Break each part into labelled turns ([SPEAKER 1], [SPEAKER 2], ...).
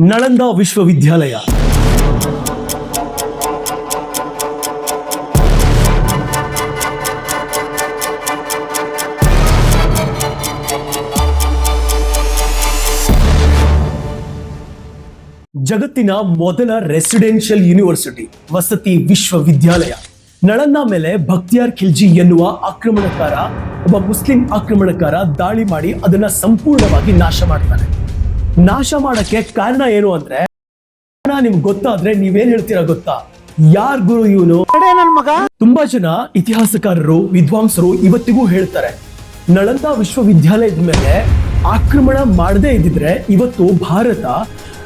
[SPEAKER 1] ನಳಂದ ವಿಶ್ವವಿದ್ಯಾಲಯ. ಜಗತ್ತಿನ ಮೊದಲ ರೆಸಿಡೆನ್ಷಿಯಲ್ ಯೂನಿವರ್ಸಿಟಿ, ವಸತಿ ವಿಶ್ವವಿದ್ಯಾಲಯ. ನಳಂದ ಮೇಲೆ ಭಕ್ತಿಯಾರ್ ಖಿಲ್ಜಿ ಎನ್ನುವ ಆಕ್ರಮಣಕಾರ, ಒಬ್ಬ ಮುಸ್ಲಿಂ ಆಕ್ರಮಣಕಾರ ದಾಳಿ ಮಾಡಿ ಅದನ್ನ ಸಂಪೂರ್ಣವಾಗಿ ನಾಶ ಮಾಡ್ತಾನೆ. ನಾಶ ಮಾಡಕ್ಕೆ ಕಾರಣ ಏನು ಅಂದ್ರೆ ಕಾರಣ ನಿಮ್ಗೆ ಗೊತ್ತಾದ್ರೆ ನೀವೇನ್ ಹೇಳ್ತೀರಾ ಗೊತ್ತಾ? ಯಾರ್ ಗುರು ಇವನು?
[SPEAKER 2] ನನ್ ಮಗ.
[SPEAKER 1] ತುಂಬಾ ಜನ ಇತಿಹಾಸಕಾರರು ವಿದ್ವಾಂಸರು ಇವತ್ತಿಗೂ ಹೇಳ್ತಾರೆ. ನಳಂದ ವಿಶ್ವವಿದ್ಯಾಲಯದ ಮೇಲೆ ಆಕ್ರಮಣ ಮಾಡದೇ ಇದ್ದಿದ್ರೆ ಇವತ್ತು ಭಾರತ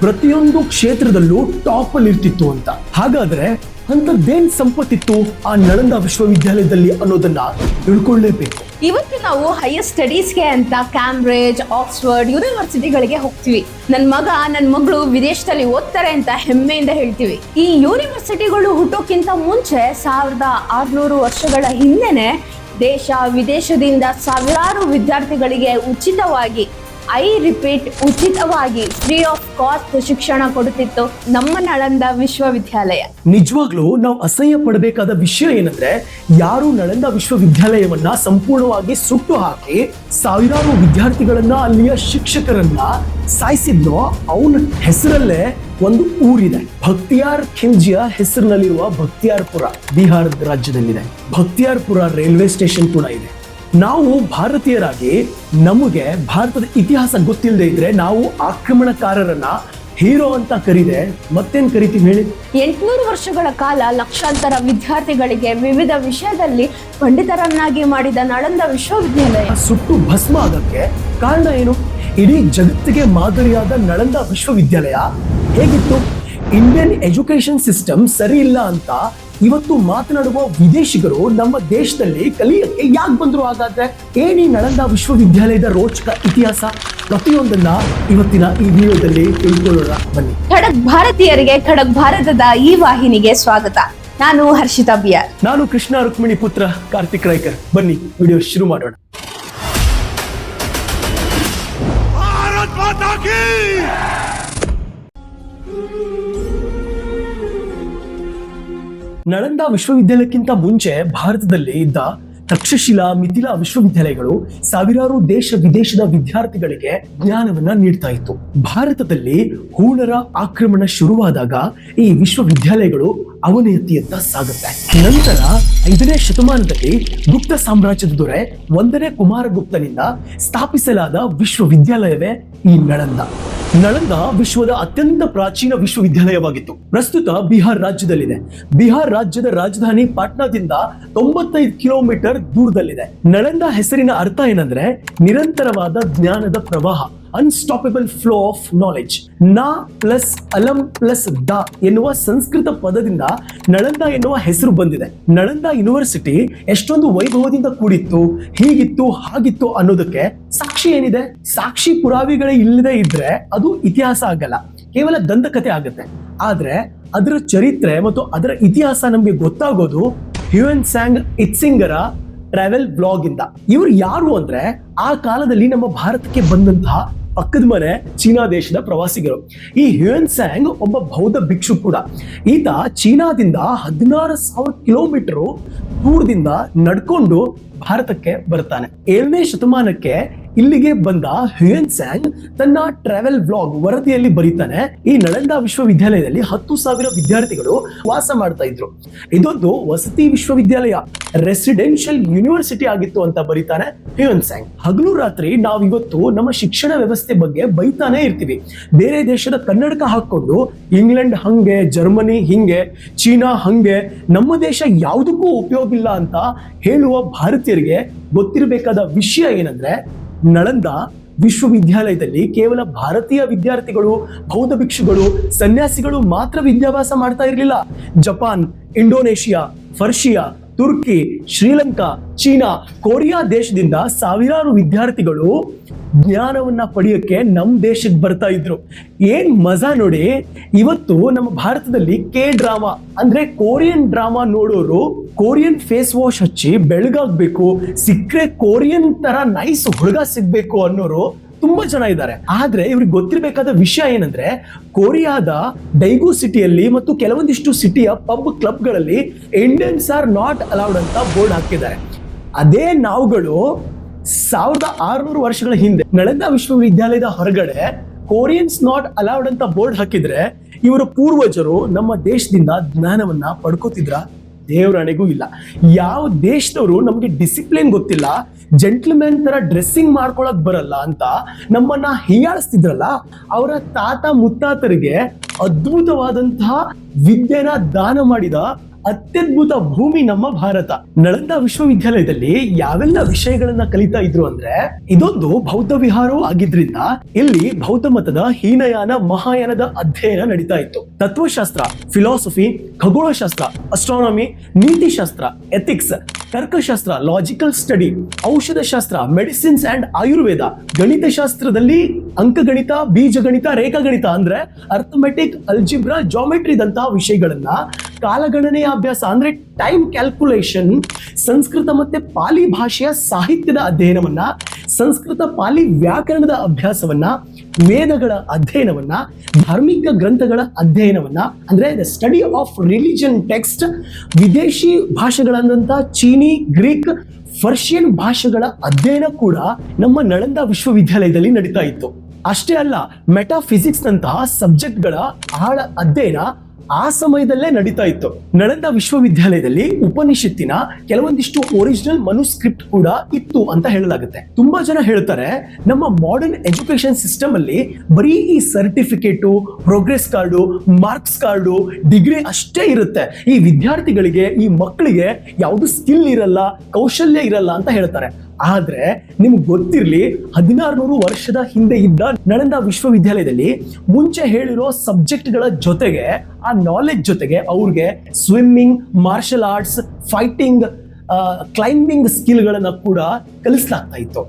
[SPEAKER 1] ಪ್ರತಿಯೊಂದು ಕ್ಷೇತ್ರದಲ್ಲೂ ಟಾಪ್ ಅಲ್ಲಿ ಇರ್ತಿತ್ತು ಅಂತ. ಹಾಗಾದ್ರೆ ಅಂತದ್ದೇನ್ ಸಂಪತ್ತಿತ್ತು ಆ ನಳಂದ ವಿಶ್ವವಿದ್ಯಾಲಯದಲ್ಲಿ ಅನ್ನೋದನ್ನ ತಿಳ್ಕೊಳ್ಳೇಬೇಕು.
[SPEAKER 3] ಇವತ್ತು ನಾವು ಹೈಯರ್ ಸ್ಟಡೀಸ್ಗೆ ಅಂತ ಕ್ಯಾಂಬ್ರಿಡ್ಜ್ ಆಕ್ಸ್ಫರ್ಡ್ ಯೂನಿವರ್ಸಿಟಿಗಳಿಗೆ ಹೋಗ್ತೀವಿ. ನನ್ನ ಮಗ ನನ್ನ ಮಗಳು ವಿದೇಶದಲ್ಲಿ ಓದ್ತಾರೆ ಅಂತ ಹೆಮ್ಮೆಯಿಂದ ಹೇಳ್ತೀವಿ. ಈ ಯೂನಿವರ್ಸಿಟಿಗಳು ಹುಟ್ಟೋಕ್ಕಿಂತ ಮುಂಚೆ ಸಾವಿರದ ಆರ್ನೂರು ವರ್ಷಗಳ ಹಿಂದೆನೆ ದೇಶ ವಿದೇಶದಿಂದ ಸಾವಿರಾರು ವಿದ್ಯಾರ್ಥಿಗಳಿಗೆ ಉಚಿತವಾಗಿ ಐ ರಿಪೀಟ್ ಉಚಿತವಾಗಿ ಫ್ರೀ ಆಫ್ ಕಾಸ್ಟ್ ಶಿಕ್ಷಣ ಕೊಡುತ್ತಿತ್ತು ನಮ್ಮ ನಳಂದ ವಿಶ್ವವಿದ್ಯಾಲಯ.
[SPEAKER 1] ನಿಜವಾಗ್ಲೂ ನಾವು ಅಸಹ್ಯ ಪಡಬೇಕಾದ ವಿಷಯ ಏನಂದ್ರೆ, ಯಾರು ನಳಂದ ವಿಶ್ವವಿದ್ಯಾಲಯವನ್ನ ಸಂಪೂರ್ಣವಾಗಿ ಸುಟ್ಟು ಹಾಕಿ ಸಾವಿರಾರು ವಿದ್ಯಾರ್ಥಿಗಳನ್ನ ಅಲ್ಲಿಯ ಶಿಕ್ಷಕರನ್ನ ಸಾಯಿಸಿದ್ನೋ, ಅವನ ಹೆಸರಲ್ಲೇ ಒಂದು ಊರಿದೆ. ಭಕ್ತಿಯಾರ್ ಖಿಂಜಿಯ ಹೆಸರಿನಲ್ಲಿರುವ ಭಕ್ತಿಯಾರ್ಪುರ ಬಿಹಾರದ ರಾಜ್ಯದಲ್ಲಿದೆ. ಭಕ್ತಿಯಾರ್ಪುರ ರೈಲ್ವೆ ಸ್ಟೇಷನ್ ಕೂಡ ಇದೆ. ನಾವು ಭಾರತೀಯರಾಗಿ ನಮಗೆ ಭಾರತದ ಇತಿಹಾಸ ಗೊತ್ತಿಲ್ಲದೆ ಇದ್ರೆ ನಾವು ಆಕ್ರಮಣಕಾರರನ್ನ ಹೀರೋ ಅಂತ ಕರೀದೆ ಮತ್ತೇನ್ ಕರಿತೀವಿ ಹೇಳಿ?
[SPEAKER 3] ಎಂಟುನೂರು ವರ್ಷಗಳ ಕಾಲ ಲಕ್ಷಾಂತರ ವಿದ್ಯಾರ್ಥಿಗಳಿಗೆ ವಿವಿಧ ವಿಷಯದಲ್ಲಿ ಪಂಡಿತರನ್ನಾಗಿ ಮಾಡಿದ ನಳಂದ ವಿಶ್ವವಿದ್ಯಾಲಯ.
[SPEAKER 1] ಸುಟ್ಟು ಭಸ್ಮ ಆಗಕ್ಕೆ ಕಾರಣ ಏನು? ಇಡೀ ಜಗತ್ತಿಗೆ ಮಾದರಿಯಾದ ನಳಂದ ವಿಶ್ವವಿದ್ಯಾಲಯ ಹೇಗಿತ್ತು? ಇಂಡಿಯನ್ ಎಜುಕೇಶನ್ ಸಿಸ್ಟಮ್ ಸರಿ ಇಲ್ಲ ಅಂತ ಇವತ್ತು ಮಾತನಾಡುವ ವಿದೇಶಿಗರು ನಮ್ಮ ದೇಶದಲ್ಲಿ ಕಲಿಯಕ್ಕೆ ಯಾಕೆ ಬಂದ್ರು ಹಾಗಾದ್ರೆ? ಏನಿ ನಳಂದ ವಿಶ್ವವಿದ್ಯಾಲಯದ ರೋಚಕ ಇತಿಹಾಸ? ಪ್ರತಿಯೊಂದನ್ನ ಇವತ್ತಿನ ಈ ವಿಡಿಯೋದಲ್ಲಿ ತಿಳ್ಕೊಳ್ಳೋಣ. ಬನ್ನಿ.
[SPEAKER 3] ಖಡಕ್ ಭಾರತೀಯರಿಗೆ ಖಡಕ್ ಭಾರತದ ಈ ವಾಹಿನಿಗೆ ಸ್ವಾಗತ. ನಾನು ಹರ್ಷಿತಾ ಬಿಯಾರ್
[SPEAKER 1] ನಾನು ಕೃಷ್ಣ ರುಕ್ಮಿಣಿ ಪುತ್ರ ಕಾರ್ತಿಕ್ ರಾಯ್ಕರ್. ಬನ್ನಿ ವಿಡಿಯೋ ಶುರು ಮಾಡೋಣ.
[SPEAKER 2] ಭಾರತ್ ಮಾತಾ ಕಿ!
[SPEAKER 1] ನಳಂದ ವಿಶ್ವವಿದ್ಯಾಲಯಕ್ಕಿಂತ ಮುಂಚೆ ಭಾರತದಲ್ಲಿ ಇದ್ದ ತಕ್ಷಶಿಲಾ ಮಿಥಿಲಾ ವಿಶ್ವವಿದ್ಯಾಲಯಗಳು ಸಾವಿರಾರು ದೇಶ ವಿದೇಶದ ವಿದ್ಯಾರ್ಥಿಗಳಿಗೆ ಜ್ಞಾನವನ್ನ ನೀಡ್ತಾ ಇತ್ತು. ಭಾರತದಲ್ಲಿ ಹೂಣರ ಆಕ್ರಮಣ ಶುರುವಾದಾಗ ಈ ವಿಶ್ವವಿದ್ಯಾಲಯಗಳು ಅವನತಿಯತ್ತ ಸಾಗುತ್ತೆ ನಂತರ ಐದನೇ ಶತಮಾನದಲ್ಲಿ ಗುಪ್ತ ಸಾಮ್ರಾಜ್ಯದ ದೊರೆ ಒಂದನೇ ಕುಮಾರಗುಪ್ತನಿಂದ ಸ್ಥಾಪಿಸಲಾದ ವಿಶ್ವವಿದ್ಯಾಲಯವೇ ಈ ನಳಂದ. ನಳಂದ ವಿಶ್ವದ ಅತ್ಯಂತ ಪ್ರಾಚೀನ ವಿಶ್ವವಿದ್ಯಾಲಯವಾಗಿತ್ತು. ಪ್ರಸ್ತುತ ಬಿಹಾರ್ ರಾಜ್ಯದಲ್ಲಿದೆ. ಬಿಹಾರ್ ರಾಜ್ಯದ ರಾಜಧಾನಿ ಪಾಟ್ನಾದಿಂದ ತೊಂಬತ್ತೈದು ಕಿಲೋಮೀಟರ್ ದೂರದಲ್ಲಿದೆ. ನಳಂದ ಹೆಸರಿನ ಅರ್ಥ ಏನಂದ್ರೆ ನಿರಂತರವಾದ ಜ್ಞಾನದ ಪ್ರವಾಹ. ಅನ್ಸ್ಟಾಪಬಲ್ ಫ್ಲೋ ಆಫ್ ನಾಲೆಜ್ನ ಪ್ಲಸ್ ಅಲಂ ಪ್ಲಸ್ ದ ಎನ್ನುವ ಸಂಸ್ಕೃತ ಪದದಿಂದ ನಳಂದ ಎನ್ನುವ ಹೆಸರು ಬಂದಿದೆ. ನಳಂದ ಯೂನಿವರ್ಸಿಟಿ ಎಷ್ಟೊಂದು ವೈಭವದಿಂದ ಕೂಡಿತ್ತು, ಹೀಗಿತ್ತು, ಹಾಗಿತ್ತು ಅನ್ನೋದಕ್ಕೆ ಸಾಕ್ಷಿ ಏನಿದೆ? ಸಾಕ್ಷಿ ಪುರಾವೆಗಳೇ ಇಲ್ಲದೆ ಇದ್ರೆ ಅದು ಇತಿಹಾಸ ಆಗಲ್ಲ. ಕೇವಲ ದಂತಕತೆ ಆಗುತ್ತೆ. ಆದ್ರೆ ಅದರ ಚರಿತ್ರೆ ಮತ್ತು ಅದರ ಇತಿಹಾಸ ನಮ್ಗೆ ಗೊತ್ತಾಗೋದು ಹ್ಯೂಯನ್ ಸ್ಯಾಂಗ್ ಇಟ್ಸಿಂಗರ ಟ್ರಾವೆಲ್ ಬ್ಲಾಗ್ ಇಂದ. ಇವರು ಯಾರು ಅಂದ್ರೆ ಆ ಕಾಲದಲ್ಲಿ ನಮ್ಮ ಭಾರತಕ್ಕೆ ಬಂದಂತಹ ಪಕ್ಕದ ಮನೆ ಚೀನಾ ದೇಶದ ಪ್ರವಾಸಿಗರು. ಈ ಹ್ಯೂನ್ ಸ್ಯಾಂಗ್ ಒಬ್ಬ ಬೌದ್ಧ ಭಿಕ್ಷು ಕೂಡ. ಈತ ಚೀನಾದಿಂದ ಹದಿನಾರು ಸಾವಿರ ಕಿಲೋಮೀಟರ್ ದೂರದಿಂದ ನಡ್ಕೊಂಡು ಭಾರತಕ್ಕೆ ಬರ್ತಾನೆ. ಏಳನೇ ಶತಮಾನಕ್ಕೆ ಇಲ್ಲಿಗೆ ಬಂದ ಹ್ಯೂಯನ್ ಸ್ಯಾಂಗ್ ತನ್ನ ಟ್ರಾವೆಲ್ ಬ್ಲಾಗ್ ವರದಿಯಲ್ಲಿ ಬರೀತಾನೆ. ಈ ನಳಂದ ವಿಶ್ವವಿದ್ಯಾಲಯದಲ್ಲಿ ಹತ್ತು ಸಾವಿರ ವಿದ್ಯಾರ್ಥಿಗಳು ವಾಸ ಮಾಡ್ತಾ ಇದ್ರು. ಇದೊಂದು ವಸತಿ ವಿಶ್ವವಿದ್ಯಾಲಯ ರೆಸಿಡೆನ್ಷಿಯಲ್ ಯೂನಿವರ್ಸಿಟಿ ಆಗಿತ್ತು ಅಂತ ಬರೀತಾನೆ ಹ್ಯೂಯನ್ ಸ್ಯಾಂಗ್. ಹಗಲು ರಾತ್ರಿ ನಾವು ಇವತ್ತು ನಮ್ಮ ಶಿಕ್ಷಣ ವ್ಯವಸ್ಥೆ ಬಗ್ಗೆ ಬೈತಾನೆ ಇರ್ತೀವಿ. ಬೇರೆ ದೇಶದ ಕನ್ನಡಕ ಹಾಕೊಂಡು ಇಂಗ್ಲೆಂಡ್ ಹಂಗೆ, ಜರ್ಮನಿ ಹಿಂಗೆ, ಚೀನಾ ಹಂಗೆ, ನಮ್ಮ ದೇಶ ಯಾವುದಕ್ಕೂ ಉಪಯೋಗ ಇಲ್ಲ ಅಂತ ಹೇಳುವ ಭಾರತೀಯರಿಗೆ ಗೊತ್ತಿರಬೇಕಾದ ವಿಷಯ ಏನಂದ್ರೆ ನಳಂದ ವಿಶ್ವವಿದ್ಯಾಲಯದಲ್ಲಿ ಕೇವಲ ಭಾರತೀಯ ವಿದ್ಯಾರ್ಥಿಗಳು, ಬೌದ್ಧ ಭಿಕ್ಷುಗಳು, ಸನ್ಯಾಸಿಗಳು ಮಾತ್ರ ವಿದ್ಯಾಭ್ಯಾಸ ಮಾಡ್ತಾ ಇರಲಿಲ್ಲ. Japan, Indonesia Persia ತುರ್ಕಿ, Sri Lanka, China, Korea ದೇಶದಿಂದ ಸಾವಿರಾರು ವಿದ್ಯಾರ್ಥಿಗಳು ಜ್ಞಾನವನ್ನ ಪಡೆಯೋಕ್ಕೆ ನಮ್ಮ ದೇಶಕ್ಕೆ ಬರ್ತಾ ಇದ್ರು. ಏನ್ ಮಜಾ ನೋಡಿ, ಇವತ್ತು ನಮ್ಮ ಭಾರತದಲ್ಲಿ ಕೆ ಡ್ರಾಮಾ ಅಂದ್ರೆ ಕೊರಿಯನ್ ಡ್ರಾಮಾ ನೋಡೋರು ಕೊರಿಯನ್ ಫೇಸ್ ವಾಶ್ ಹಚ್ಚಿ ಬೆಳಗಾಗ್ಬೇಕು, ಸಿಕ್ಕರೆ ಕೊರಿಯನ್ ತರ ನೈಸ್ ಹುಡುಗ ಸಿಗ್ಬೇಕು ಅನ್ನೋರು ತುಂಬಾ ಜನ ಇದ್ದಾರೆ. ಆದ್ರೆ ಇವ್ರಿಗೆ ಗೊತ್ತಿರಬೇಕಾದ ವಿಷಯ ಏನಂದ್ರೆ ಕೊರಿಯಾದ ಡೈಗು ಸಿಟಿಯಲ್ಲಿ ಮತ್ತು ಕೆಲವೊಂದಿಷ್ಟು ಸಿಟಿಯ ಪಬ್ ಕ್ಲಬ್ಗಳಲ್ಲಿ ಇಂಡಿಯನ್ಸ್ ಆರ್ ನಾಟ್ ಅಲೌಡ್ ಅಂತ ಬೋರ್ಡ್ ಹಾಕಿದ್ದಾರೆ. ಅದೇ ನಾವುಗಳು ಸಾವಿರದ ಆರುನೂರು ವರ್ಷಗಳ ಹಿಂದೆ ನಳಂದ ವಿಶ್ವವಿದ್ಯಾಲಯದ ಹೊರಗಡೆ ಕೊರಿಯನ್ಸ್ ನಾಟ್ ಅಲೌಡ್ ಅಂತ ಬೋರ್ಡ್ ಹಾಕಿದ್ರೆ ಇವರ ಪೂರ್ವಜರು ನಮ್ಮ ದೇಶದಿಂದ ಜ್ಞಾನವನ್ನ ಪಡ್ಕೋತಿದ್ರ ದೇವರಣೆಗೂ ಇಲ್ಲ. ಯಾವ ದೇಶದವರು ನಮಗೆ ಡಿಸಿಪ್ಲಿನ್ ಗೊತ್ತಿಲ್ಲ ಜೆಂಟ್ಲ್ಮೆನ್ ತರ ಡ್ರೆಸ್ಸಿಂಗ್ ಮಾಡ್ಕೊಳಕ್ ಬರಲ್ಲ ಅಂತ ನಮ್ಮನ್ನ ಹೀಯಾಳಿಸ್ತಿದ್ರಲ್ಲ, ಅವರ ತಾತ ಮುತ್ತಾತರಿಗೆ ಅದ್ಭುತವಾದಂತಹ ವಿದ್ಯೆನ ದಾನ ಮಾಡಿದ ಅತ್ಯದ್ಭುತ ಭೂಮಿ ನಮ್ಮ ಭಾರತ. ನಳಂದ ವಿಶ್ವವಿದ್ಯಾಲಯದಲ್ಲಿ ಯಾವೆಲ್ಲ ವಿಷಯಗಳನ್ನ ಕಲಿತಾ ಇದ್ರು ಅಂದ್ರೆ, ಇದೊಂದು ಬೌದ್ಧ ವಿಹಾರವೂ ಆಗಿದ್ರಿಂದ ಇಲ್ಲಿ ಬೌದ್ಧ ಮತದ ಹೀನಯಾನ ಮಹಾಯಾನದ ಅಧ್ಯಯನ ನಡೀತಾ ಇತ್ತು. ತತ್ವಶಾಸ್ತ್ರ ಫಿಲಾಸಫಿ ಖಗೋಳಶಾಸ್ತ್ರ ಅಸ್ಟ್ರಾನಮಿ ನೀತಿಶಾಸ್ತ್ರ ಎಥಿಕ್ಸ್ ತರ್ಕಶಾಸ್ತ್ರ ಲಾಜಿಕಲ್ ಸ್ಟಡಿ ಔಷಧಶಾಸ್ತ್ರ ಮೆಡಿಸಿನ್ಸ್ ಅಂಡ್ ಆಯುರ್ವೇದ, ಗಣಿತಶಾಸ್ತ್ರದಲ್ಲಿ ಅಂಕಗಣಿತ, ಬೀಜಗಣಿತ, ರೇಖಾಗಣಿತ ಅಂದ್ರೆ ಅರ್ಥಮೆಟಿಕ್ ಅಲ್ಜಿಬ್ರಾ ಜಾಮೆಟ್ರಿದಂತಹ ವಿಷಯಗಳನ್ನ ಕಾಲಗಣನೆಯ ಅಭ್ಯಾಸ ಅಂದ್ರೆ ಟೈಮ್ ಕ್ಯಾಲ್ಕುಲೇಷನ್ ಸಂಸ್ಕೃತ ಮತ್ತೆ ಪಾಲಿ ಭಾಷೆಯ ಸಾಹಿತ್ಯದ ಅಧ್ಯಯನವನ್ನ, ಸಂಸ್ಕೃತ ಪಾಲಿ ವ್ಯಾಕರಣದ ಅಭ್ಯಾಸವನ್ನ, ವೇದಗಳ ಅಧ್ಯಯನವನ್ನ, ಧಾರ್ಮಿಕ ಗ್ರಂಥಗಳ ಅಧ್ಯಯನವನ್ನ, ಅಂದ್ರೆ the study of religion text ವಿದೇಶಿ ಭಾಷೆಗಳಾದಂತಹ ಚೀನಿ, ಗ್ರೀಕ್ ಫರ್ಷಿಯನ್ ಭಾಷೆಗಳ ಅಧ್ಯಯನ ಕೂಡ ನಮ್ಮ ನಳಂದ ವಿಶ್ವವಿದ್ಯಾಲಯದಲ್ಲಿ ನಡೀತಾ ಇತ್ತು. ಅಷ್ಟೇ ಅಲ್ಲ ಮೆಟಾಫಿಸಿಕ್ಸ್ ನಂತಹ ಸಬ್ಜೆಕ್ಟ್ಗಳ ಆಳ ಅಧ್ಯಯನ ಆ ಸಮಯದಲ್ಲೇ ನಡೀತಾ ಇತ್ತು. ನಳಂದ ವಿಶ್ವವಿದ್ಯಾಲಯದಲ್ಲಿ ಉಪನಿಷತ್ತಿನ ಕೆಲವೊಂದಿಷ್ಟು ಒರಿಜಿನಲ್ ಮನುಸ್ಕ್ರಿಪ್ಟ್ ಕೂಡ ಇತ್ತು ಅಂತ ಹೇಳಲಾಗುತ್ತೆ. ತುಂಬಾ ಜನ ಹೇಳ್ತಾರೆ, ನಮ್ಮ ಮಾಡರ್ನ್ ಎಜುಕೇಶನ್ ಸಿಸ್ಟಮ್ ಅಲ್ಲಿ ಬರೀ ಈ certificate progress card marks card degree ಅಷ್ಟೇ ಇರುತ್ತೆ. ಈ ವಿದ್ಯಾರ್ಥಿಗಳಿಗೆ, ಈ ಮಕ್ಕಳಿಗೆ ಯಾವುದು ಸ್ಕಿಲ್ ಇರಲ್ಲ, ಕೌಶಲ್ಯ ಇರಲ್ಲ ಅಂತ ಹೇಳ್ತಾರೆ. ಆದ್ರೆ ನಿಮ್ಗೆ ಗೊತ್ತಿರ್ಲಿ ಹದಿನಾರುನೂರು ವರ್ಷದ ಹಿಂದೆ ಇದ್ದ ನಳಂದ ವಿಶ್ವವಿದ್ಯಾಲಯದಲ್ಲಿ ಮುಂಚೆ ಹೇಳಿರೋ ಸಬ್ಜೆಕ್ಟ್ಗಳ ಜೊತೆಗೆ, ಆ ನಾಲೆಜ್ ಜೊತೆಗೆ ಅವ್ರಿಗೆ swimming martial arts fighting climbing ಸ್ಕಿಲ್ಗಳನ್ನ ಕೂಡ ಕಲಿಸಲಾಗ್ತಾ ಇತ್ತು.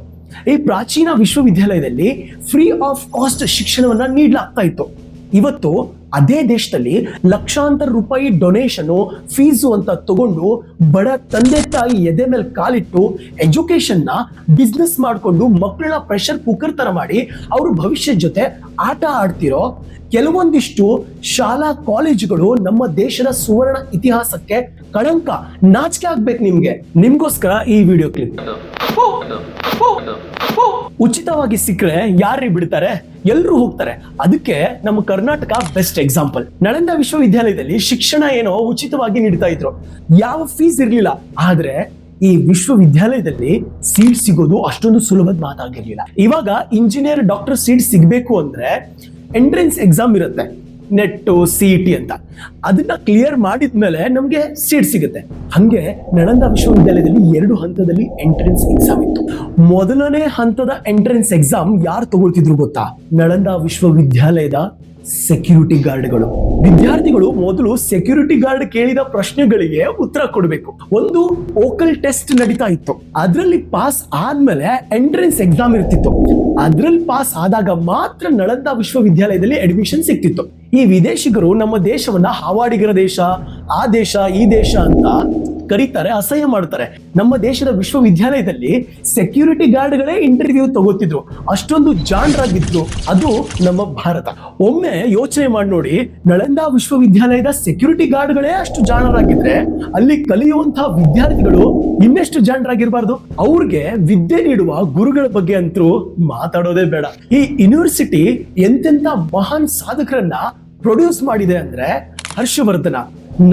[SPEAKER 1] ಈ ಪ್ರಾಚೀನ ವಿಶ್ವವಿದ್ಯಾಲಯದಲ್ಲಿ ಫ್ರೀ ಆಫ್ ಕಾಸ್ಟ್ ಶಿಕ್ಷಣವನ್ನ ನೀಡಲಾಗ್ತಾ ಇತ್ತು. ಇವತ್ತು ಅದೇ ದೇಶದಲ್ಲಿ ಲಕ್ಷಾಂತರ ರೂಪಾಯಿ ಡೊನೇಷನು ಫೀಸು ಅಂತ ತಗೊಂಡು ಬಡ ತಂದೆ ತಾಯಿ ಎದೆ ಮೇಲೆ ಕಾಲಿಟ್ಟು ಎಜುಕೇಶನ್ನ ಬಿಸ್ನೆಸ್ ಮಾಡಿಕೊಂಡು ಮಕ್ಕಳನ್ನ ಪ್ರೆಷರ್ ಕುಕ್ಕರ್ ತರ ಮಾಡಿ ಅವ್ರ ಭವಿಷ್ಯದ ಜೊತೆ ಆಟ ಆಡ್ತಿರೋ ಕೆಲವೊಂದಿಷ್ಟು ಶಾಲಾ ಕಾಲೇಜುಗಳು ನಮ್ಮ ದೇಶದ ಸುವರ್ಣ ಇತಿಹಾಸಕ್ಕೆ ಕಳಂಕ. ನಾಚಿಕೆ ಆಗ್ಬೇಕು ನಿಮ್ಗೆ. ನಿಮ್ಗೋಸ್ಕರ ಈ ವಿಡಿಯೋ ಕ್ಲಿಪ್ ಉಚಿತವಾಗಿ ಸಿಕ್ಕರೆ ಯಾರೇ ಬಿಡ್ತಾರೆ? ಎಲ್ಲರೂ ಹೋಗ್ತಾರೆ. ಅದಕ್ಕೆ ನಮ್ಮ ಕರ್ನಾಟಕ ಬೆಸ್ಟ್ ಎಕ್ಸಾಂಪಲ್ ನಳಂದ ವಿಶ್ವವಿದ್ಯಾಲಯದಲ್ಲಿ ಶಿಕ್ಷಣ ಏನೋ ಉಚಿತವಾಗಿ ನೀಡ್ತಾ ಇದ್ರು. ಯಾವ ಫೀಸ್ ಇರ್ಲಿಲ್ಲ. ಆದ್ರೆ ಈ ವಿಶ್ವವಿದ್ಯಾಲಯದಲ್ಲಿ ಸೀಟ್ ಸಿಗೋದು ಅಷ್ಟೊಂದು ಸುಲಭದ ಮಾತಾಗಿರ್ಲಿಲ್ಲ. ಇವಾಗ ಇಂಜಿನಿಯರ್ ಡಾಕ್ಟರ್ ಸೀಟ್ ಸಿಗ್ಬೇಕು ಅಂದ್ರೆ ಎಂಟ್ರೆನ್ಸ್ ಎಕ್ಸಾಮ್ ಇರುತ್ತೆ. ನೆಟ್ ಸಿ ಟಿ ಅಂತ. ಅದನ್ನ ಕ್ಲಿಯರ್ ಮಾಡಿದ ಮೇಲೆ ನಮಗೆ ಸೀಟ್ ಸಿಗುತ್ತೆ. ಹಂಗೆ ನಳಂದ ವಿಶ್ವವಿದ್ಯಾಲಯದಲ್ಲಿ ಎರಡು ಹಂತದಲ್ಲಿ ಎಂಟ್ರೆನ್ಸ್ ಎಕ್ಸಾಮ್ ಇತ್ತು. ಮೊದಲನೇ ಹಂತದ ಎಂಟ್ರೆನ್ಸ್ ಎಕ್ಸಾಮ್ ಯಾರು ತಗೊಳ್ತಿದ್ರು ಗೊತ್ತಾ? ನಳಂದ ವಿಶ್ವವಿದ್ಯಾಲಯದ ಸೆಕ್ಯೂರಿಟಿ ಗಾರ್ಡ್ಗಳು ವಿದ್ಯಾರ್ಥಿಗಳು ಮೊದಲು ಸೆಕ್ಯೂರಿಟಿ ಗಾರ್ಡ್ ಕೇಳಿದ ಪ್ರಶ್ನೆಗಳಿಗೆ ಉತ್ತರ ಕೊಡಬೇಕು. ಒಂದು ವೋಕಲ್ ಟೆಸ್ಟ್ ನಡೀತಾ ಇತ್ತು. ಅದರಲ್ಲಿ ಪಾಸ್ ಆದ್ಮೇಲೆ ಎಂಟ್ರೆನ್ಸ್ ಎಕ್ಸಾಮ್ ಇರ್ತಿತ್ತು. ಅದ್ರಲ್ಲಿ ಪಾಸ್ ಆದಾಗ ಮಾತ್ರ ನಳಂದ ವಿಶ್ವವಿದ್ಯಾಲಯದಲ್ಲಿ ಅಡ್ಮಿಷನ್ ಸಿಕ್ತಿತ್ತು ಈ ವಿದೇಶಿಗರು ನಮ್ಮ ದೇಶವನ್ನ ಹಾವಾಡಿಗರ ದೇಶ, ಆ ದೇಶ, ಈ ದೇಶ ಅಂತ ಕರೀತಾರೆ, ಅಸಹ್ಯ ಮಾಡ್ತಾರೆ. ನಮ್ಮ ದೇಶದ ವಿಶ್ವವಿದ್ಯಾಲಯದಲ್ಲಿ ಸೆಕ್ಯೂರಿಟಿ ಗಾರ್ಡ್ಗಳೇ ಇಂಟರ್ವ್ಯೂ ತಗೋತಿದ್ರು. ಅಷ್ಟೊಂದು ಜಾಣರಾಗಿದ್ರು. ಅದು ನಮ್ಮ ಭಾರತ. ಒಮ್ಮೆ ಯೋಚನೆ ಮಾಡಿ ನೋಡಿ, ನಳಂದ ವಿಶ್ವವಿದ್ಯಾಲಯದ ಸೆಕ್ಯೂರಿಟಿ ಗಾರ್ಡ್ಗಳೇ ಅಷ್ಟು ಜಾಣರಾಗಿದ್ರೆ, ಅಲ್ಲಿ ಕಲಿಯುವಂತಹ ವಿದ್ಯಾರ್ಥಿಗಳು ಇನ್ನೆಷ್ಟು ಜಾಣರಾಗಿರ್ಬಾರ್ದು? ಅವ್ರಿಗೆ ವಿದ್ಯೆ ನೀಡುವ ಗುರುಗಳ ಬಗ್ಗೆ ಅಂತೂ ಮಾತಾಡೋದೇ ಬೇಡ. ಈ ಯೂನಿವರ್ಸಿಟಿ ಎಂತೆಂತ ಮಹಾನ್ ಸಾಧಕರನ್ನ ಪ್ರೊಡ್ಯೂಸ್ ಮಾಡಿದೆ ಅಂದ್ರೆ ಹರ್ಷವರ್ಧನ,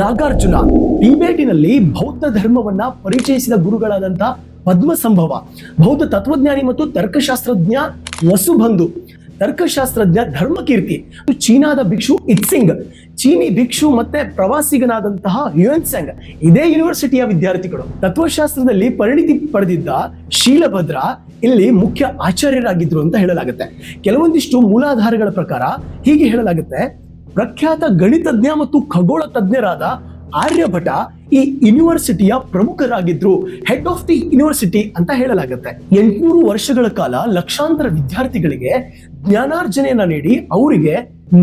[SPEAKER 1] ನಾಗಾರ್ಜುನ ಟಿಬೇಟಿನಲ್ಲಿ ಬೌದ್ಧ ಧರ್ಮವನ್ನ ಪರಿಚಯಿಸಿದ ಗುರುಗಳಾದಂತ ಪದ್ಮಸಂಭವ, ಬೌದ್ಧ ತತ್ವಜ್ಞಾನಿ ಮತ್ತು ತರ್ಕಶಾಸ್ತ್ರಜ್ಞ ವಸುಬಂಧು. ತರ್ಕಶಾಸ್ತ್ರಜ್ಞ ಧರ್ಮಕೀರ್ತಿ ಚೀನಾದ ಭಿಕ್ಷು ಇತ್ಸಿಂಗ್. ಚೀನಿ ಭಿಕ್ಷು ಮತ್ತೆ ಪ್ರವಾಸಿಗನಾದಂತಹ ಯುಎನ್ ಸೆಂಗ್. ಇದೇ ಯೂನಿವರ್ಸಿಟಿಯ ವಿದ್ಯಾರ್ಥಿಗಳು. ತತ್ವಶಾಸ್ತ್ರದಲ್ಲಿ ಪರಿಣಿತಿ ಪಡೆದಿದ್ದ ಶೀಲಭದ್ರ ಇಲ್ಲಿ ಮುಖ್ಯ ಆಚಾರ್ಯರಾಗಿದ್ರು ಅಂತ ಹೇಳಲಾಗುತ್ತೆ. ಕೆಲವೊಂದಿಷ್ಟು ಮೂಲಾಧಾರಗಳ ಪ್ರಕಾರ ಹೀಗೆ ಹೇಳಲಾಗುತ್ತೆ ಪ್ರಖ್ಯಾತ ಗಣಿತಜ್ಞ ಮತ್ತು ಖಗೋಳ ತಜ್ಞರಾದ ಆರ್ಯಭಟ ಈ ಯೂನಿವರ್ಸಿಟಿಯ ಪ್ರಮುಖರಾಗಿದ್ರು. ಹೆಡ್ ಆಫ್ ದಿ ಯೂನಿವರ್ಸಿಟಿ ಅಂತ ಹೇಳಲಾಗುತ್ತೆ. ಎಂಟುನೂರು ವರ್ಷಗಳ ಕಾಲ ಲಕ್ಷಾಂತರ ವಿದ್ಯಾರ್ಥಿಗಳಿಗೆ ಜ್ಞಾನಾರ್ಜನೆಯನ್ನ ನೀಡಿ ಅವರಿಗೆ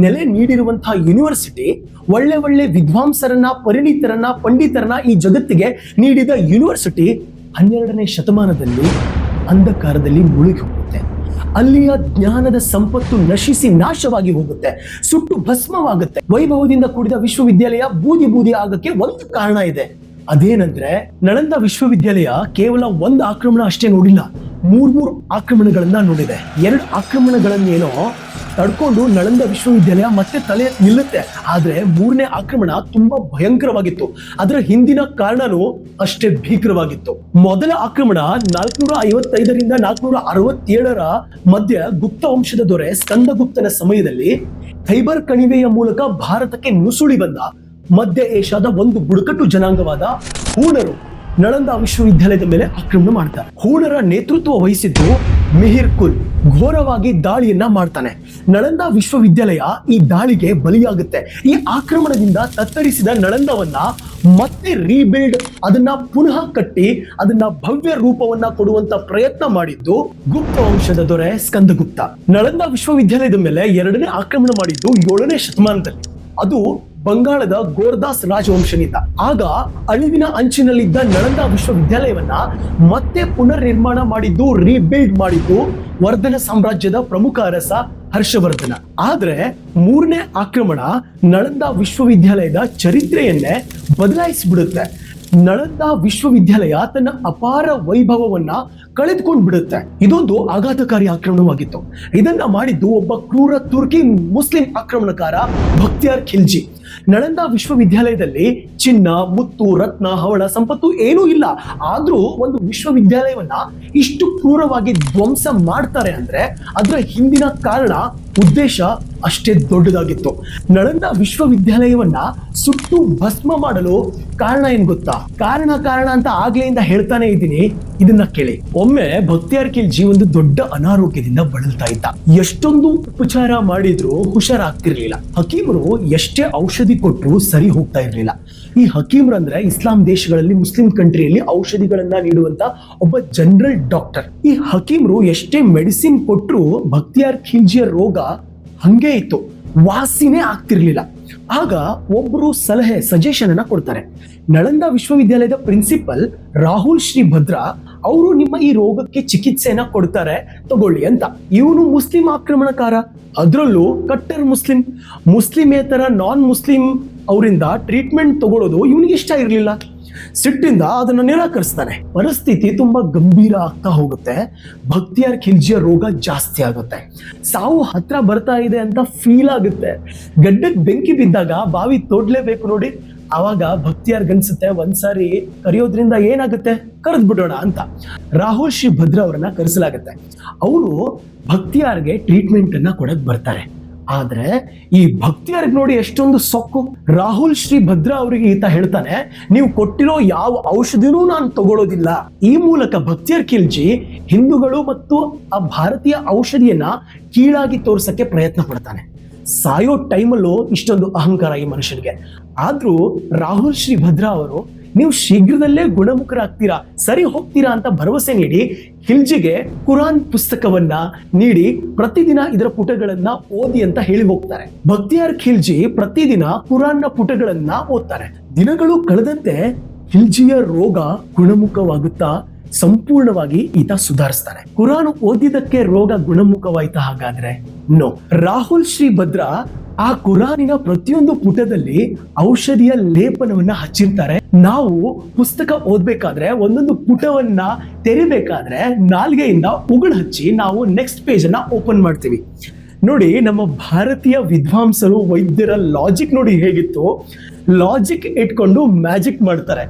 [SPEAKER 1] ನೆಲೆ ನೀಡಿರುವಂತಹ ಯೂನಿವರ್ಸಿಟಿ ಒಳ್ಳೆ ಒಳ್ಳೆ ವಿದ್ವಾಂಸರನ್ನ, ಪರಿಣಿತರನ್ನ, ಪಂಡಿತರನ್ನ ಈ ಜಗತ್ತಿಗೆ ನೀಡಿದ ಯೂನಿವರ್ಸಿಟಿ ಹನ್ನೆರಡನೇ ಶತಮಾನದಲ್ಲಿ ಅಂಧಕಾರದಲ್ಲಿ ಮುಳುಗಿ ಅಲ್ಲಿಯ ಜ್ಞಾನದ ಸಂಪತ್ತು ನಶಿಸಿ ನಾಶವಾಗಿ ಹೋಗುತ್ತೆ, ಸುಟ್ಟು ಭಸ್ಮವಾಗುತ್ತೆ. ವೈಭವದಿಂದ ಕೂಡಿದ ವಿಶ್ವವಿದ್ಯಾಲಯ ಬೂದಿ ಬೂದಿ ಆಗಕ್ಕೆ ಒಂದು ಕಾರಣ ಇದೆ. ಅದೇನಂದ್ರೆ, ನಳಂದ ವಿಶ್ವವಿದ್ಯಾಲಯ ಕೇವಲ ಒಂದು ಆಕ್ರಮಣ ಅಷ್ಟೇ ನೋಡಿಲ್ಲ ಮೂರ್ ಮೂರು ಆಕ್ರಮಣಗಳನ್ನ ನೋಡಿದೆ. ಎರಡು ಆಕ್ರಮಣಗಳನ್ನೇನೋ ತಡ್ಕೊಂಡು ನಳಂದ ವಿಶ್ವವಿದ್ಯಾಲಯ ಮತ್ತೆ ತಲೆ ನಿಲ್ಲುತ್ತೆ. ಆದ್ರೆ ಮೂರನೇ ಆಕ್ರಮಣ ತುಂಬಾ ಭಯಂಕರವಾಗಿತ್ತು. ಅದರ ಹಿಂದಿನ ಕಾರಣನೂ ಅಷ್ಟೇ ಭೀಕರವಾಗಿತ್ತು. ಮೊದಲ ಆಕ್ರಮಣ ನಾಲ್ಕುನೂರ ಐವತ್ತೈದರಿಂದ ನಾಲ್ಕುನೂರ ಅರವತ್ತೇಳರ ಮಧ್ಯ ಗುಪ್ತ ವಂಶದ ದೊರೆ ಸ್ಕಂದಗುಪ್ತನ ಸಮಯದಲ್ಲಿ, ಖೈಬರ್ ಕಣಿವೆಯ ಮೂಲಕ ಭಾರತಕ್ಕೆ ನುಸುಳಿ ಬಂದ. ಮಧ್ಯ ಏಷ್ಯಾದ ಒಂದು ಬುಡಕಟ್ಟು ಜನಾಂಗವಾದ ಹೂಣರು ನಳಂದ ವಿಶ್ವವಿದ್ಯಾಲಯದ ಮೇಲೆ ಆಕ್ರಮಣ ಮಾಡ್ತಾರೆ. ಹೂಣರ ನೇತೃತ್ವ ವಹಿಸಿದ್ದು ಮಿಹಿರ್ ಕುಲ್. ಘೋರವಾಗಿ ದಾಳಿಯನ್ನ ಮಾಡ್ತಾನೆ. ನಳಂದ ವಿಶ್ವವಿದ್ಯಾಲಯ ಈ ದಾಳಿಗೆ ಬಲಿಯಾಗುತ್ತೆ. ಈ ಆಕ್ರಮಣದಿಂದ ತತ್ತರಿಸಿದ ನಳಂದವನ್ನ ಮತ್ತೆ ರೀಬಿಲ್ಡ್ ಅದನ್ನ ಪುನಃ ಕಟ್ಟಿ, ಅದನ್ನ ಭವ್ಯ ರೂಪವನ್ನ ಕೊಡುವಂತ ಪ್ರಯತ್ನ ಮಾಡಿದ್ದು ಗುಪ್ತ ವಂಶದ ದೊರೆ ಸ್ಕಂದಗುಪ್ತ. ನಳಂದ ವಿಶ್ವವಿದ್ಯಾಲಯದ ಮೇಲೆ ಎರಡನೇ ಆಕ್ರಮಣ ಮಾಡಿದ್ದು ಏಳನೇ ಶತಮಾನದಲ್ಲಿ. ಅದು ಬಂಗಾಳದ ಗೋರ್ದಾಸ್ ರಾಜವಂಶನಿದ್ದ ಆಗ ಅಳಿವಿನ ಅಂಚಿನಲ್ಲಿದ್ದ ನಳಂದ ವಿಶ್ವವಿದ್ಯಾಲಯವನ್ನ ಮತ್ತೆ ಪುನರ್ ನಿರ್ಮಾಣ ಮಾಡಿದ್ದು, ರೀಬಿಲ್ಡ್ ಮಾಡಿದ್ದು ವರ್ಧನ ಸಾಮ್ರಾಜ್ಯದ ಪ್ರಮುಖ ಅರಸ ಹರ್ಷವರ್ಧನ. ಆದ್ರೆ ಮೂರನೇ ಆಕ್ರಮಣ ನಳಂದ ವಿಶ್ವವಿದ್ಯಾಲಯದ ಚರಿತ್ರೆಯನ್ನೇ ಬದಲಾಯಿಸಿಬಿಡುತ್ತೆ. ನಳಂದ ವಿಶ್ವವಿದ್ಯಾಲಯ ತನ್ನ ಅಪಾರ ವೈಭವವನ್ನ ಕಳೆದುಕೊಂಡು ಬಿಡುತ್ತೆ. ಇದೊಂದು ಆಘಾತಕಾರಿ ಆಕ್ರಮಣವಾಗಿತ್ತು. ಇದನ್ನ ಮಾಡಿದ್ದು ಒಬ್ಬ ಕ್ರೂರ ತುರ್ಕಿ ಮುಸ್ಲಿಂ ಆಕ್ರಮಣಕಾರ ಭಕ್ತಿಯಾರ್ ಖಿಲ್ಜಿ. ನಳಂದ ವಿಶ್ವವಿದ್ಯಾಲಯದಲ್ಲಿ ಚಿನ್ನ, ಮುತ್ತು, ರತ್ನ, ಹವಳ ಸಂಪತ್ತು ಏನೂ ಇಲ್ಲ. ಆದ್ರೂ ಒಂದು ವಿಶ್ವವಿದ್ಯಾಲಯವನ್ನ ಇಷ್ಟು ಕ್ರೂರವಾಗಿ ಧ್ವಂಸ ಮಾಡ್ತಾರೆ ಅಂದ್ರೆ ಅದರ ಹಿಂದಿನ ಕಾರಣ ಉದ್ದೇಶ ಅಷ್ಟೇ ದೊಡ್ಡದಾಗಿತ್ತು. ನಳಂದ ವಿಶ್ವವಿದ್ಯಾಲಯವನ್ನ ಸುಟ್ಟು ಭಸ್ಮ ಮಾಡಲು ಕಾರಣ ಏನ್ ಗೊತ್ತಾ? ಕಾರಣ ಕಾರಣ ಅಂತ ಆಗ್ಲೆಯಿಂದ ಹೇಳ್ತಾನೆ ಇದ್ದೀನಿ. ಇದನ್ನ ಕೇಳಿ. ಒಮ್ಮೆ ಭಕ್ತಿಯಾರ್ ಕೇಳಿ ಜೀವನದ ದೊಡ್ಡ ಅನಾರೋಗ್ಯದಿಂದ ಬಳಲ್ತಾ ಇದ್ದ. ಎಷ್ಟೊಂದು ಉಪಚಾರ ಮಾಡಿದ್ರು ಹುಷಾರಾಗ್ತಿರ್ಲಿಲ್ಲ. ಹಕೀಮರು ಎಷ್ಟೇ ಔಷಧಿ ಕೊಟ್ಟರು ಸರಿ ಹೋಗ್ತಾ ಇರ್ಲಿಲ್ಲ. ಈ ಹಕೀಮ್ರ ಅಂದ್ರೆ ಇಸ್ಲಾಂ ದೇಶಗಳಲ್ಲಿ ಮುಸ್ಲಿಂ ಕಂಟ್ರಿಯಲ್ಲಿ ಔಷಧಿಗಳನ್ನ ನೀಡುವಂತ ಒಬ್ಬ ಜನರಲ್ ಡಾಕ್ಟರ್. ಈ ಹಕೀಮ್ರು ಎಷ್ಟೇ ಮೆಡಿಸಿನ್ ಕೊಟ್ಟರು ಭಕ್ತಿಯಾರ್ ಖಿಲ್ಜಿಯ ರೋಗ ಹಂಗೆ ಇತ್ತು. ವಾಸಿನೇ ಆಗ್ತಿರ್ಲಿಲ್ಲ. ಆಗ ಒಬ್ರು ಸಲಹೆ ಸಜೆಷನ್ ಅನ್ನ ಕೊಡ್ತಾರೆ. ನಳಂದ ವಿಶ್ವವಿದ್ಯಾಲಯದ ಪ್ರಿನ್ಸಿಪಲ್ ರಾಹುಲ್ ಶ್ರೀ ಭದ್ರಾ ಅವರು ನಿಮ್ಮ ಈ ರೋಗಕ್ಕೆ ಚಿಕಿತ್ಸೆನ ಕೊಡ್ತಾರೆ, ತಗೊಳ್ಳಿ ಅಂತ. ಇವನು ಮುಸ್ಲಿಂ ಆಕ್ರಮಣಕಾರ. ಅದರಲ್ಲೂ ಕಟ್ಟರ್ ಮುಸ್ಲಿಂ. ಮುಸ್ಲಿಮೇತರ ನಾನ್ ಮುಸ್ಲಿಂ ಅವರಿಂದ ಟ್ರೀಟ್ಮೆಂಟ್ ತಗೊಳ್ಳೋದು ಇವನಿಗೆ ಇಷ್ಟ ಇರಲಿಲ್ಲ. ಸಿಟ್ಟಿಂದ ಅದನ್ನು ನಿರಾಕರಿಸ್ತಾನೆ. ಪರಿಸ್ಥಿತಿ ತುಂಬಾ ಗಂಭೀರ ಆಗ್ತಾ ಹೋಗುತ್ತೆ. ಭಕ್ತಿಯಾರ್ ಖಿಲ್ಜಿಯ ರೋಗ ಜಾಸ್ತಿ ಆಗುತ್ತೆ. ಸಾವು ಹತ್ರ ಬರ್ತಾ ಇದೆ ಅಂತ ಫೀಲ್ ಆಗುತ್ತೆ. ಗಡ್ಡಕ್ಕೆ ಬೆಂಕಿ ಬಿದ್ದಾಗ ಬಾವಿ ತೋಡ್ಲೇಬೇಕು ನೋಡಿ. ಅವಾಗ ಭಕ್ತಿಯಾರ್ ಗನ್ಸುತ್ತೆ ಒಂದ್ಸಾರಿ ಕರೆಯೋದ್ರಿಂದ ಏನಾಗುತ್ತೆ? ಕರೆದ್ ಬಿಡೋಣ ಅಂತ. ರಾಹುಲ್ ಶ್ರೀ ಭದ್ರ ಅವರನ್ನ ಕರೆಸಲಾಗುತ್ತೆ. ಅವರು ಭಕ್ತಿಯಾರ್ಗೆ ಟ್ರೀಟ್ಮೆಂಟ್ ಅನ್ನ ಕೊಡಕ್ ಬರ್ತಾರೆ. ಆದ್ರೆ ಈ ಭಕ್ತಿಯಾರ್ಗ್ ನೋಡಿ ಎಷ್ಟೊಂದು ಸೊಕ್ಕು? ರಾಹುಲ್ ಶ್ರೀ ಭದ್ರ ಅವರಿಗೆ ಈತ ಹೇಳ್ತಾನೆ, ನೀವು ಕೊಟ್ಟಿರೋ ಯಾವ ಔಷಧಿನೂ ನಾನು ತಗೊಳ್ಳೋದಿಲ್ಲ ಈ ಮೂಲಕ ಭಕ್ತಿಯರ್ ಖಿಲ್ಜಿ ಹಿಂದೂಗಳು ಮತ್ತು ಆ ಭಾರತೀಯ ಔಷಧಿಯನ್ನ ಕೀಳಾಗಿ ತೋರ್ಸಕ್ಕೆ ಪ್ರಯತ್ನ ಪಡ್ತಾನೆ. ಸಾಯೋ ಟೈಮಲ್ಲೂ ಇಷ್ಟೊಂದು ಅಹಂಕಾರ ಈ ಮನುಷ್ಯನಿಗೆ. ಆದರೂ ರಾಹುಲ್ ಶ್ರೀ ಭದ್ರಾ ಅವರು, ನೀವು ಶೀಘ್ರದಲ್ಲೇ ಗುಣಮುಖರಾಗ್ತೀರಾ, ಸರಿ ಹೋಗ್ತೀರಾ ಅಂತ ಭರವಸೆ ನೀಡಿ ಖಿಲ್ಜಿಗೆ ಕುರಾನ್ ಪುಸ್ತಕವನ್ನ ನೀಡಿ, ಪ್ರತಿದಿನ ಇದರ ಪುಟಗಳನ್ನ ಓದಿ ಅಂತ ಹೇಳಿ ಹೋಗ್ತಾರೆ. ಭಕ್ತಿಯಾರ್ ಖಿಲ್ಜಿ ಪ್ರತಿದಿನ ಕುರಾನ್ನ ಪುಟಗಳನ್ನ ಓದ್ತಾರೆ. ದಿನಗಳು ಕಳೆದಂತೆ ಖಿಲ್ಜಿಯ ರೋಗ ಗುಣಮುಖವಾಗುತ್ತಾ ಸಂಪೂರ್ಣವಾಗಿ ಈತ ಸುಧಾರಿಸ್ತಾನೆ ಕುರಾನ್ ಓದಿದಕ್ಕೆ ರೋಗ ಗುಣಮುಖವಾಯ್ತಾ ಹಾಗಾದ್ರೆ? ನೋ ರಾಹುಲ್ ಶ್ರೀ ಭದ್ರ ಆ ಕುರಾನಿನ ಪ್ರತಿಯೊಂದು ಪುಟದಲ್ಲಿ ಔಷಧಿಯ ಲೇಪನವನ್ನ ಹಚ್ಚಿರ್ತಾರೆ. ನಾವು ಪುಸ್ತಕ ಓದ್ಬೇಕಾದ್ರೆ ಒಂದೊಂದು ಪುಟವನ್ನ ತೆರಿಬೇಕಾದ್ರೆ ನಾಲ್ಗೆಯಿಂದ ಉಗುಳು ಹಚ್ಚಿ ನಾವು ನೆಕ್ಸ್ಟ್ ಪೇಜ್ ಅನ್ನ ಓಪನ್ ಮಾಡ್ತೀವಿ. ನೋಡಿ, ನಮ್ಮ ಭಾರತೀಯ ವಿದ್ವಾಂಸರು, ವೈದ್ಯರ ಲಾಜಿಕ್ ನೋಡಿ ಹೇಗಿತ್ತು? ಲಾಜಿಕ್ ಇಟ್ಕೊಂಡು ಮ್ಯಾಜಿಕ್ ಮಾಡ್ತಾರೆ.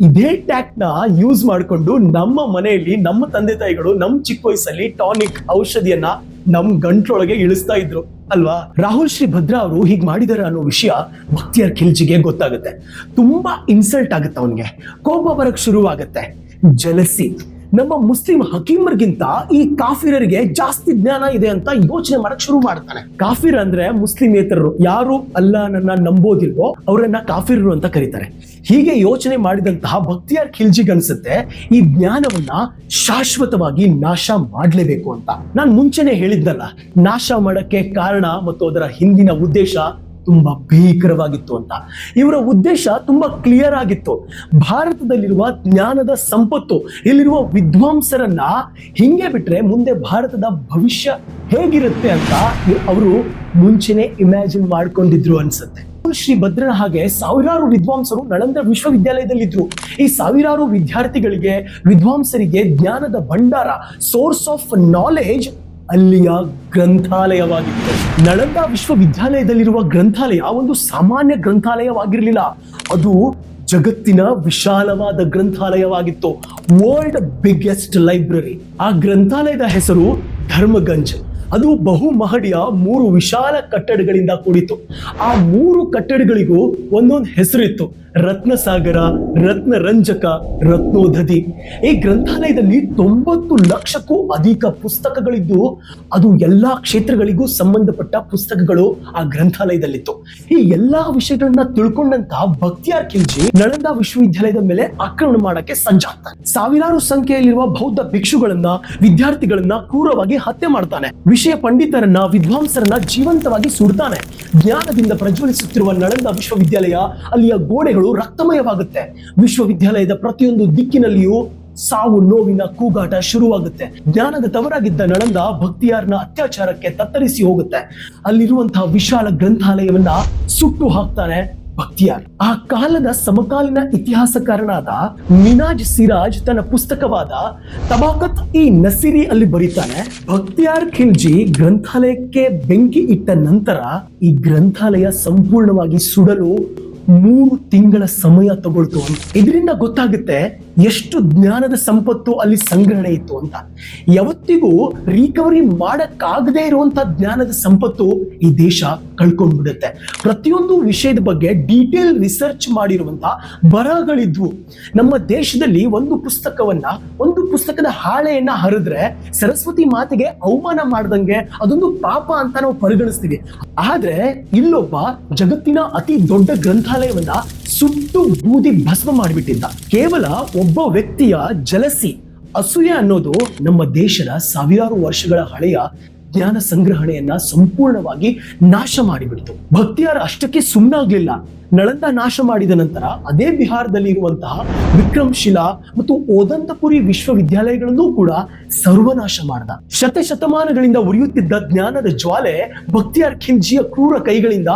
[SPEAKER 1] ಇದೇ ಟ್ಯಾಕ್ನ ಯೂಸ್ ಮಾಡಿಕೊಂಡು ನಮ್ಮ ಮನೆಯಲ್ಲಿ, ನಮ್ಮ ತಂದೆ ತಾಯಿಗಳು, ನಮ್ಮ ಚಿಕ್ಕ ವಯಸ್ಸಲ್ಲಿ ಟಾನಿಕ್ ಔಷಧಿಯನ್ನ ನಮ್ ಗಂಟ್ಲೊಳಗೆ ಇಳಿಸ್ತಾ ಇದ್ರು. ಅಲ್ವಾ? ರಾಹುಲ್ ಶ್ರೀ ಭದ್ರಾ ಅವರು ಹೀಗೆ ಮಾಡಿದಾರೆ ಅನ್ನೋ ವಿಷಯ ಭಕ್ತಿಯರ್ ಖಿಲ್ಜಿಗೆ ಗೊತ್ತಾಗುತ್ತೆ. ತುಂಬಾ ಇನ್ಸಲ್ಟ್ ಆಗುತ್ತೆ ಅವನಿಗೆ. ಕೋಪ ಬರಕ್ ಶುರುವಾಗುತ್ತೆ. ಜಲಸಿ ನಮ್ಮ ಮುಸ್ಲಿಂ ಹಕೀಮರ್ಗಿಂತ ಈ ಕಾಫಿರರಿಗೆ ಜಾಸ್ತಿ ಜ್ಞಾನ ಇದೆ ಅಂತ ಯೋಚನೆ ಮಾಡಕ್ ಶುರು ಮಾಡ್ತಾನೆ. ಕಾಫಿರ್ ಅಂದ್ರೆ ಮುಸ್ಲಿಮೇತರರು. ಯಾರು ಅಲ್ಲಾಹನನ್ನ ನಂಬೋದಿಲ್ವೋ ಅವರನ್ನ ಕಾಫಿರರು ಅಂತ ಕರೀತಾರೆ. ಹೀಗೆ ಯೋಚನೆ ಮಾಡಿದಂತಹ ಭಕ್ತಿಯಾರ್ ಖಿಲ್ಜಿಗ್ ಅನ್ಸುತ್ತೆ, ಈ ಜ್ಞಾನವನ್ನ ಶಾಶ್ವತವಾಗಿ ನಾಶ ಮಾಡ್ಲೇಬೇಕು ಅಂತ. ನಾನು ಮುಂಚೆನೆ ಹೇಳಿದ್ನಲ್ಲ, ನಾಶ ಮಾಡಕ್ಕೆ ಕಾರಣ ಮತ್ತು ಅದರ ಹಿಂದಿನ ಉದ್ದೇಶ ತುಂಬಾ ಭೀಕರವಾಗಿತ್ತು ಅಂತ. ಇವರ ಉದ್ದೇಶ ತುಂಬಾ ಕ್ಲಿಯರ್ ಆಗಿತ್ತು. ಭಾರತದಲ್ಲಿರುವ ಜ್ಞಾನದ ಸಂಪತ್ತು, ಇಲ್ಲಿರುವ ವಿದ್ವಾಂಸರನ್ನ ಹಿಂಗೆ ಬಿಟ್ರೆ ಮುಂದೆ ಭಾರತದ ಭವಿಷ್ಯ ಹೇಗಿರುತ್ತೆ ಅಂತ ಅವರು ಮುಂಚೆನೆ ಇಮ್ಯಾಜಿನ್ ಮಾಡ್ಕೊಂಡಿದ್ರು ಅನ್ಸುತ್ತೆ. ಶ್ರೀ ಭದ್ರನ ಹಾಗೆ ಸಾವಿರಾರು ವಿದ್ವಾಂಸರು ನಳಂದ ವಿಶ್ವವಿದ್ಯಾಲಯದಲ್ಲಿದ್ರು. ಈ ಸಾವಿರಾರು ವಿದ್ಯಾರ್ಥಿಗಳಿಗೆ, ವಿದ್ವಾಂಸರಿಗೆ ಜ್ಞಾನದ ಭಂಡಾರ ಸೋರ್ಸ್ ಆಫ್ ನಾಲೆಜ್ ಅಲ್ಲಿಯ ಗ್ರಂಥಾಲಯವಾಗಿತ್ತು. ನಳಂದ ವಿಶ್ವವಿದ್ಯಾಲಯದಲ್ಲಿರುವ ಗ್ರಂಥಾಲಯ ಒಂದು ಸಾಮಾನ್ಯ ಗ್ರಂಥಾಲಯವಾಗಿರಲಿಲ್ಲ. ಅದು ಜಗತ್ತಿನ ವಿಶಾಲವಾದ ಗ್ರಂಥಾಲಯವಾಗಿತ್ತು. ವರ್ಲ್ಡ್ ಬಿಗ್ಗೆಸ್ಟ್ ಲೈಬ್ರರಿ ಆ ಗ್ರಂಥಾಲಯದ ಹೆಸರು ಧರ್ಮಗಂಜ್. ಅದು ಬಹು ಮಹಡಿಯ ಮೂರು ವಿಶಾಲ ಕಟ್ಟಡಗಳಿಂದ ಕೂಡಿತ್ತು. ಆ ಮೂರು ಕಟ್ಟಡಗಳಿಗೂ ಒಂದೊಂದು ಹೆಸರಿತ್ತು. ರತ್ನಸಾಗರ, ರತ್ನರಂಜಕ ರತ್ನೋಧತಿ ಈ ಗ್ರಂಥಾಲಯದಲ್ಲಿ ತೊಂಬತ್ತು ಲಕ್ಷಕ್ಕೂ ಅಧಿಕ ಪುಸ್ತಕಗಳಿದ್ದು, ಅದು ಎಲ್ಲಾ ಕ್ಷೇತ್ರಗಳಿಗೂ ಸಂಬಂಧಪಟ್ಟ ಪುಸ್ತಕಗಳು ಆ ಗ್ರಂಥಾಲಯದಲ್ಲಿತ್ತು. ಈ ಎಲ್ಲಾ ವಿಷಯಗಳನ್ನ ತಿಳ್ಕೊಂಡಂತ ಭಕ್ತಿಯಾರ್ ಖಿಲ್ಜಿ ನಳಂದ ವಿಶ್ವವಿದ್ಯಾಲಯದ ಮೇಲೆ ಆಕ್ರಮಣ ಮಾಡಕ್ಕೆ ಸಂಜಾತ. ಸಾವಿರಾರು ಸಂಖ್ಯೆಯಲ್ಲಿರುವ ಬೌದ್ಧ ಭಿಕ್ಷುಗಳನ್ನ, ವಿದ್ಯಾರ್ಥಿಗಳನ್ನ ಕ್ರೂರವಾಗಿ ಹತ್ಯೆ ಮಾಡ್ತಾನೆ. ವಿಷಯ ಪಂಡಿತರನ್ನ, ವಿದ್ವಾಂಸರನ್ನ ಜೀವಂತವಾಗಿ ಸುಡ್ತಾನೆ. ಜ್ಞಾನದಿಂದ ಪ್ರಜ್ವಲಿಸುತ್ತಿರುವ ನಳಂದ ವಿಶ್ವವಿದ್ಯಾಲಯ, ಅಲ್ಲಿಯ ಗೋಡೆಗಳು ರಕ್ತಮಯವಾಗುತ್ತೆ. ವಿಶ್ವವಿದ್ಯಾಲಯದ ಪ್ರತಿಯೊಂದು ದಿಕ್ಕಿನಲ್ಲಿಯೂ ಸಾವು, ನೋವಿನ ಕೂಗಾಟ ಶುರುವಾಗುತ್ತೆ. ಜ್ಞಾನದ ತವರಾಗಿದ್ದ ನಳಂದ ಭಕ್ತಿಯಾರ್ನ ಅತ್ಯಾಚಾರಕ್ಕೆ ತತ್ತರಿಸಿ ಹೋಗುತ್ತೆ. ಅಲ್ಲಿರುವಂತಹ ವಿಶಾಲ ಗ್ರಂಥಾಲಯವನ್ನ ಸುಟ್ಟು ಹಾಕ್ತಾನೆ ಭಕ್ತಿಯಾರ್. ಆ ಕಾಲದ ಸಮಕಾಲೀನ ಇತಿಹಾಸಕಾರನಾದ ಮಿನಾಜ್ ಸಿರಾಜ್ ತನ್ನ ಪುಸ್ತಕವಾದ ತಬಾಕತ್ ಇ ನಸಿರಿ ಅಲ್ಲಿ ಬರೀತಾನೆ, ಭಕ್ತಿಯಾರ್ ಖಿಲ್ಜಿ ಗ್ರಂಥಾಲಯಕ್ಕೆ ಬೆಂಕಿ ಇಟ್ಟ ನಂತರ ಈ ಗ್ರಂಥಾಲಯ ಸಂಪೂರ್ಣವಾಗಿ ಸುಡಲು ಮೂರು ತಿಂಗಳ ಸಮಯ ತಗೊಳ್ತು ಅಂತ. ಇದರಿಂದ ಗೊತ್ತಾಗುತ್ತೆ ಎಷ್ಟು ಜ್ಞಾನದ ಸಂಪತ್ತು ಅಲ್ಲಿ ಸಂಗ್ರಹಣೆ ಇತ್ತು ಅಂತ. ಯಾವತ್ತಿಗೂ ರಿಕವರಿ ಮಾಡಕ್ಕಾಗದೇ ಇರುವಂತ ಜ್ಞಾನದ ಸಂಪತ್ತು ಈ ದೇಶ ಕಳ್ಕೊಂಡ್ಬಿಡುತ್ತೆ. ಪ್ರತಿಯೊಂದು ವಿಷಯದ ಬಗ್ಗೆ ಡೀಟೇಲ್ ರಿಸರ್ಚ್ ಮಾಡಿರುವಂತ ಬರಹಗಳಿದ್ವು. ನಮ್ಮ ದೇಶದಲ್ಲಿ ಒಂದು ಪುಸ್ತಕವನ್ನ, ಒಂದು ಪುಸ್ತಕದ ಹಾಳೆಯನ್ನ ಹರಿದ್ರೆ ಸರಸ್ವತಿ ಮಾತೆಗೆ ಅವಮಾನ ಮಾಡ್ದಂಗೆ ಅದೊಂದು ಪಾಪ ಅಂತ ನಾವು ಪರಿಗಣಿಸ್ತೀವಿ. ಆದ್ರೆ ಇಲ್ಲೊಬ್ಬ ಜಗತ್ತಿನ ಅತಿ ದೊಡ್ಡ ಗ್ರಂಥಾಲಯವನ್ನ ಸುಟ್ಟು ಬೂದಿ ಭಸ್ಮ ಮಾಡಿಬಿಟ್ಟಿದ್ದ. ಕೇವಲ ಒಬ್ಬ ವ್ಯಕ್ತಿಯ ಜಲಸಿ ಅಸೂಯೆ ಅನ್ನೋದು ನಮ್ಮ ದೇಶದ ಸಾವಿರಾರು ವರ್ಷಗಳ ಹಳೆಯ ಜ್ಞಾನ ಸಂಗ್ರಹಣೆಯನ್ನ ಸಂಪೂರ್ಣವಾಗಿ ನಾಶ ಮಾಡಿಬಿಡ್ತು. ಭಕ್ತಿಯಾರ ಅಷ್ಟಕ್ಕೆ ಸುಮ್ಮನಾಗ್ಲಿಲ್ಲ ನಳಂದ ನಾಶ ಮಾಡಿದ ನಂತರ ಅದೇ ಬಿಹಾರದಲ್ಲಿ ಇರುವಂತಹ ವಿಕ್ರಮಶಿಲಾ ಮತ್ತು ಓದಂತಪುರಿ ವಿಶ್ವವಿದ್ಯಾಲಯಗಳನ್ನು ಕೂಡ ಸರ್ವನಾಶ ಮಾಡಿದ. ಶತ ಶತಮಾನಗಳಿಂದ ಉರಿಯುತ್ತಿದ್ದ ಜ್ಞಾನದ ಜ್ವಾಲೆ ಭಕ್ತಿಯಾರ್ ಖಿಲ್ಜಿಯ ಕ್ರೂರ ಕೈಗಳಿಂದ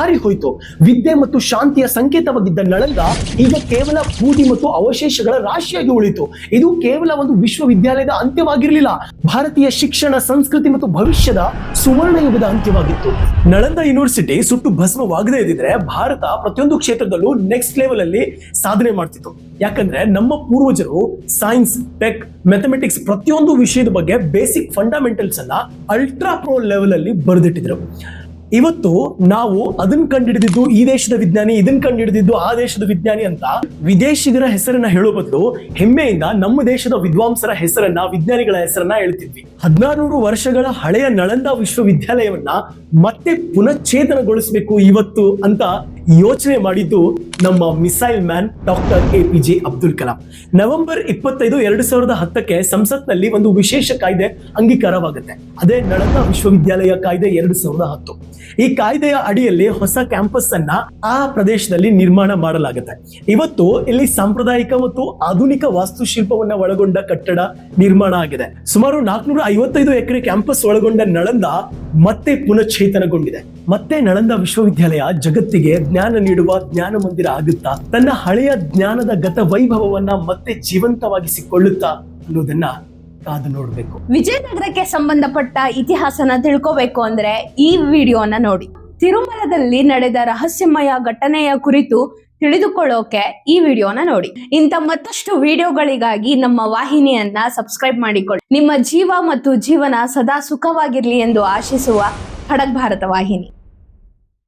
[SPEAKER 1] ಆರಿ ಹೋಯಿತು. ವಿದ್ಯೆ ಮತ್ತು ಶಾಂತಿಯ ಸಂಕೇತವಾಗಿದ್ದ ನಳಂದ ಈಗ ಕೇವಲ ಬೂದಿ ಮತ್ತು ಅವಶೇಷಗಳ ರಾಶಿಯಾಗಿ ಉಳಿತು. ಇದು ಕೇವಲ ಒಂದು ವಿಶ್ವವಿದ್ಯಾಲಯದ ಅಂತ್ಯವಾಗಿರಲಿಲ್ಲ. ಭಾರತೀಯ ಶಿಕ್ಷಣ, ಸಂಸ್ಕೃತಿ ಮತ್ತು ಭವಿಷ್ಯದ ಸುವರ್ಣ ಯುಗದ ಅಂತ್ಯವಾಗಿತ್ತು. ನಳಂದ ಯೂನಿವರ್ಸಿಟಿ ಸುಟ್ಟು ಭಸ್ಮವಾಗದೇ ಇದ್ದಿದ್ರೆ ಭಾರತ ಪ್ರತಿಯೊಂದು ಕ್ಷೇತ್ರದಲ್ಲೂ ನೆಕ್ಸ್ಟ್ ಲೆವೆಲ್ ಅಲ್ಲಿ ಸಾಧನೆ ಮಾಡ್ತಿತ್ತು. ಯಾಕಂದ್ರೆ ನಮ್ಮ ಪೂರ್ವಜರು ಸೈನ್ಸ್ ಟೆಕ್ ಮ್ಯಾಥಮೆಟಿಕ್ಸ್ ಪ್ರತಿಯೊಂದು ವಿಷಯದ ಬಗ್ಗೆ ಬೇಸಿಕ್ ಫಂಡಮೆಂಟಲ್ಸ್ ಅನ್ನ ಅಲ್ಟ್ರಾ ಪ್ರೋ ಲೆವೆಲ್ ಅಲ್ಲಿ ಬರೆದಿಟ್ಟಿದ್ರು. ಇವತ್ತು ನಾವು ಅದನ್ನ ಕಂಡುಹಿಡಿದಿದ್ದು ಈ ದೇಶದ ವಿಜ್ಞಾನಿ ಇದನ್ನ ಕಂಡುಹಿಡಿದಿದ್ದು ಆ ದೇಶದ ವಿಜ್ಞಾನಿ ಅಂತ ವಿದೇಶಿಗರ ಹೆಸರನ್ನ ಹೇಳೋ ಬದಲು ಹೆಮ್ಮೆಯಿಂದ ನಮ್ಮ ದೇಶದ ವಿದ್ವಾಂಸರ ಹೆಸರನ್ನ, ವಿಜ್ಞಾನಿಗಳ ಹೆಸರನ್ನ ಹೇಳ್ತಿದ್ವಿ. ಹದಿನಾರು ವರ್ಷಗಳ ಹಳೆಯ ನಳಂದ ವಿಶ್ವವಿದ್ಯಾಲಯವನ್ನ ಮತ್ತೆ ಪುನಶ್ಚೇತನಗೊಳಿಸಬೇಕು ಇವತ್ತು ಅಂತ ಯೋಚನೆ ಮಾಡಿದ್ದು ನಮ್ಮ missile man doctor A P J Abdul Kalam. November ಇಪ್ಪತ್ತೈದು ಎರಡು ಸಾವಿರದ ಹತ್ತಕ್ಕೆ ಸಂಸತ್ನಲ್ಲಿ ಒಂದು ವಿಶೇಷ ಕಾಯ್ದೆ ಅಂಗೀಕಾರವಾಗುತ್ತೆ. ಅದೇ ನಳಂದ ವಿಶ್ವವಿದ್ಯಾಲಯ ಕಾಯ್ದೆ ಎರಡು ಸಾವಿರದ ಹತ್ತು. ಈ ಕಾಯ್ದೆಯ ಅಡಿಯಲ್ಲಿ ಹೊಸ ಕ್ಯಾಂಪಸ್ ಅನ್ನ ಆ ಪ್ರದೇಶದಲ್ಲಿ ನಿರ್ಮಾಣ ಮಾಡಲಾಗುತ್ತೆ. ಇವತ್ತು ಇಲ್ಲಿ ಸಾಂಪ್ರದಾಯಿಕ ಮತ್ತು ಆಧುನಿಕ ವಾಸ್ತುಶಿಲ್ಪವನ್ನ ಒಳಗೊಂಡ ಕಟ್ಟಡ ನಿರ್ಮಾಣ ಆಗಿದೆ. ಸುಮಾರು ನಾಲ್ಕುನೂರ ಐವತ್ತೈದು ಎಕರೆ ಕ್ಯಾಂಪಸ್ ಒಳಗೊಂಡ ನಳಂದ ಮತ್ತೆ ಪುನಶ್ಚೇತನಗೊಂಡಿದೆ. ಮತ್ತೆ ನಳಂದ ವಿಶ್ವವಿದ್ಯಾಲಯ ಜಗತ್ತಿಗೆ ಜ್ಞಾನ ನೀಡುವ ಜ್ಞಾನ ಮಂದಿರ ಆಗುತ್ತಾ? ತನ್ನ ಹಳೆಯ ಜ್ಞಾನದ ಗತ ವೈಭವವನ್ನ ಮತ್ತೆ ಜೀವಂತವಾಗಿಸಿಕೊಳ್ಳುತ್ತಾ ಅನ್ನೋದನ್ನ ಕಾದು ನೋಡಬೇಕು.
[SPEAKER 3] ವಿಜಯನಗರಕ್ಕೆ ಸಂಬಂಧಪಟ್ಟ ಇತಿಹಾಸನ ತಿಳ್ಕೋಬೇಕು ಅಂದ್ರೆ ಈ ವಿಡಿಯೋನ ನೋಡಿ. ತಿರುಮಲದಲ್ಲಿ ನಡೆದ ರಹಸ್ಯಮಯ ಘಟನೆಯ ಕುರಿತು ತಿಳಿದುಕೊಳ್ಳೋಕೆ ಈ ವಿಡಿಯೋನ ನೋಡಿ. ಇಂಥ ಮತ್ತಷ್ಟು ವಿಡಿಯೋಗಳಿಗಾಗಿ ನಮ್ಮ ವಾಹಿನಿಯನ್ನ ಸಬ್ಸ್ಕ್ರೈಬ್ ಮಾಡಿಕೊಳ್ಳಿ. ನಿಮ್ಮ ಜೀವ ಮತ್ತು ಜೀವನ ಸದಾ ಸುಖವಾಗಿರ್ಲಿ ಎಂದು ಆಶಿಸುವ ಖಡಕ್ ಭಾರತ ವಾಹಿನಿ.